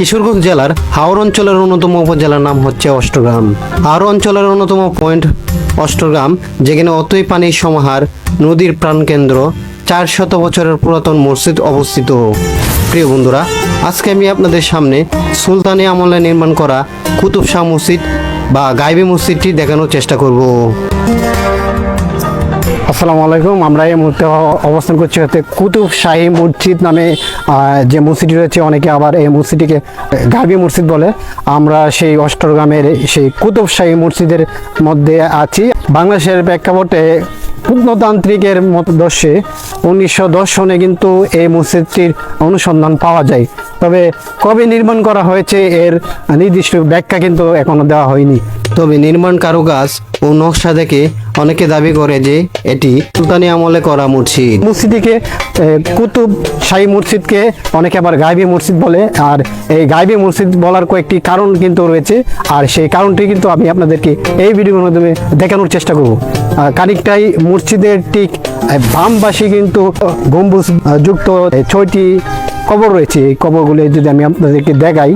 কিশোরগঞ্জ জেলার হাওর অঞ্চলের অন্যতম উপজেলার নাম হচ্ছে অষ্টগ্রাম। হাওর অঞ্চলের অন্যতম পয়েন্ট অষ্টগ্রাম, যেখানে অতই পানির সমাহার নদীর প্রাণকেন্দ্র, চার শত বছরের পুরাতন মসজিদ অবস্থিত। প্রিয় বন্ধুরা, আজকে আমি আপনাদের সামনে সুলতানি আমলে নির্মাণ করা কুতুব শাহ মসজিদ বা গাইবি মসজিদটি দেখানোর চেষ্টা করব। আসসালামু আলাইকুম। আমরা এই মুহূর্তে অবস্থান করছি হচ্ছে কুতুব শাহী মসজিদ নামে যে মসজিদটি রয়েছে, অনেকে আবার এই মসজিদটিকে গাবি মসজিদ বলে। আমরা সেই অষ্টগ্রামের সেই কুতুব শাহী মসজিদের মধ্যে আছি। বাংলাদেশের প্রেক্ষাপটে প্রত্নতান্ত্রিকের মতদর্শে উনিশশো দশ সনে কিন্তু এই মসজিদটির অনুসন্ধান পাওয়া যায়। তবে কবে নির্মাণ করা হয়েছে এর নির্দিষ্ট ব্যাখ্যা কিন্তু এখনও দেওয়া হয়নি। তবে নির্মাণ কারুকাজ ও নকশা দেখে অনেকে দাবি করে যে এটি সুলতানি আমলে করা মসজিদ মসজিদটিকে কুতুব শাহী মসজিদকে অনেকে আবার গাইবি মসজিদ বলে। আর এই গাইবি মসজিদ বলার কয়েকটি কারণ কিন্তু রয়েছে। আর সেই কারণটি কিন্তু আমি আপনাদেরকে এই ভিডিওর মাধ্যমে দেখানোর চেষ্টা করব। আহ, খানিকটাই মসজিদের ঠিক আহ, বাম পাশে কিন্তু গম্বুজ যুক্ত ছয়টি কবর রয়েছে। এই কবরগুলি যদি আমি আপনাদেরকে দেখাই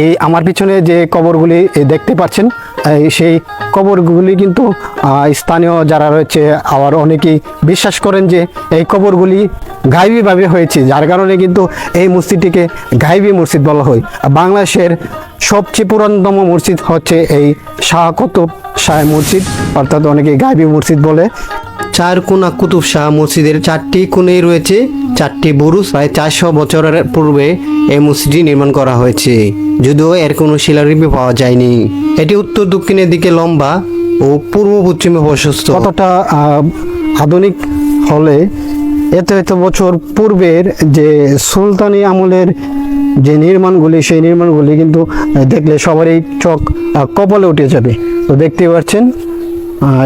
এই আমার পিছনে যে কবরগুলি দেখতে পাচ্ছেন সেই কবরগুলি কিন্তু স্থানীয় যারা রয়েছে, আবার অনেকেই বিশ্বাস করেন যে এই কবরগুলি গাইবীভাবে হয়েছে, যার কারণে কিন্তু এই মসজিদটিকে গাইবী মসজিদ বলা হয়। বাংলাদেশের সবচেয়ে পুরাতনতম মসজিদ হচ্ছে এই শাহ কুতুব শাহ মসজিদ, অর্থাৎ অনেকে গাইবী মসজিদ বলে। চার কোনা কুতুব শাহ মসজিদের চারটি কোণেই রয়েছে চারটি বুরুজ, প্রায় চারশো বছরের পূর্বে এই মসজিদটি নির্মাণ করা হয়েছে। যদিও এর কোনো শিলালিপি পাওয়া যায়নি। এটি উত্তর দক্ষিণের দিকে লম্বা ও পূর্ব পশ্চিমে প্রশস্ত কতটা আধুনিক হলে এত এত বছর পূর্বের যে সুলতানি আমলের যে নির্মাণগুলি, সেই নির্মাণগুলি কিন্তু দেখলে সবারই চোখ কপালে উঠে যাবে। তো দেখতে পাচ্ছেন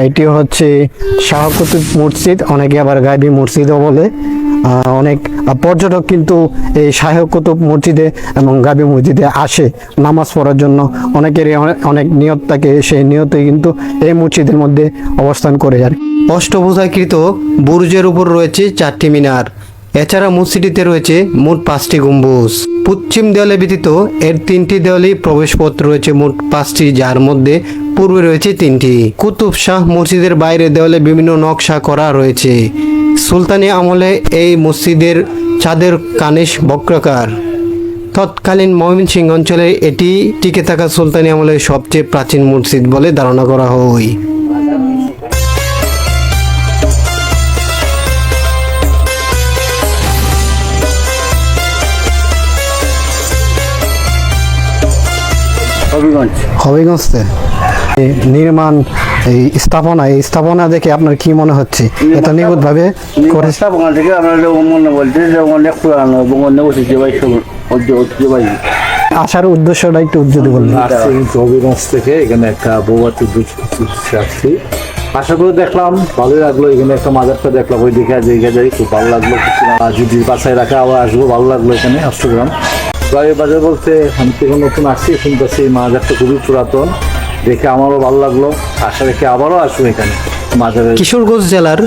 এটি হচ্ছে শাহ কুতুব মসজিদ, অনেকে আবার গাইবি মসজিদও বলে। অনেক পর্যটক কিন্তু এই শাহ কুতুব মসজিদে এবং গাবি মসজিদে আসে নামাজ পড়ার জন্য। অনেকেরই অনেক- অনেক নিয়ত থাকে, সেই নিয়তে কিন্তু এই মসজিদের মধ্যে অবস্থান করে যায় অষ্টভুজাকৃত বুরুজের উপর রয়েছে চারটি মিনার। এছাড়া মসজিদটিতে রয়েছে মোট পাঁচটি গম্বুজ। পশ্চিম দেওয়ালে ব্যতীত এর তিনটি দেওয়ালে প্রবেশপথ রয়েছে মোট পাঁচটি, যার মধ্যে পূর্বে রয়েছে তিনটি। কুতুব শাহ মসজিদের বাইরে দেওয়ালে বিভিন্ন নকশা করা রয়েছে। সুলতানি আমলে এই মসজিদের চাঁদের কানিশ বক্রাকার। তৎকালীন ময়মনসিংহ অঞ্চলে এটি টিকে থাকা সুলতানি আমলের সবচেয়ে প্রাচীন মসজিদ বলে ধারণা করা হয়। হবিগঞ্জ। হবিগঞ্জতে? নির্মাণ এই স্থাপনা এই স্থাপনা দেখে আপনার কি মনে হচ্ছে? এটা নিখুঁত ভাবে করে করেছে থেকে আমরা যে মনে বলতে যে অনেক পুরানো এবং অনেক ঐতিহ্যবাহী সব ঐতিহ্যবাহী আসার উদ্দেশ্যটা একটু যদি কিন্তু হবিগঞ্জ থেকে এখানে একটা বৌবাতি আসছি আশা করে দেখলাম ভালোই লাগল। এখানে একটা মাজারটা দেখলাম ওই দিকে দেখে যাই খুব ভালো লাগল। যদি বাসায় রাখা আবার আসব ভালো লাগল এখানে অষ্টগ্রাম। গাড়ি বাজার বলতে আমি তো এখন নতুন আসছি, শুনতেছি মাজারটা খুবই পুরাতন। দেখে আমারও ভালো লাগল। আশা রেখে আবারও আসব এখানে মাজারে কিশোরগঞ্জ জেলার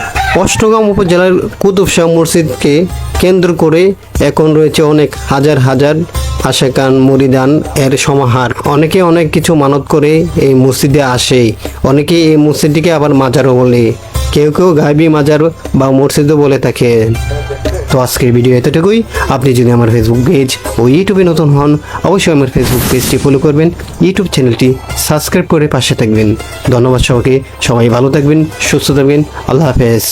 অষ্টগ্রাম উপজেলার কুতুব শাহ মসজিদকে কেন্দ্র করে এখন রয়েছে অনেক হাজার হাজার আশেকান মরিদান এর সমাহার। অনেকে অনেক কিছু মানত করে এই মসজিদে আসে। অনেকে এই মসজিদটিকে আবার মাজারও বলে। কেউ কেউ গাইবি মাজার বা মসজিদও বলে থাকে তো আজকের ভিডিও এতটুকুই। আপনি যদি আমার ফেসবুক পেজ ও ইউটিউবে নতুন হন, অবশ্যই আমার ফেসবুক পেজটি ফলো করবেন। ইউটিউব চ্যানেলটি সাবস্ক্রাইব করে পাশে থাকবেন। ধন্যবাদ সবাইকে। সবাই ভালো থাকবেন, সুস্থ থাকবেন। আল্লাহ হাফেজ।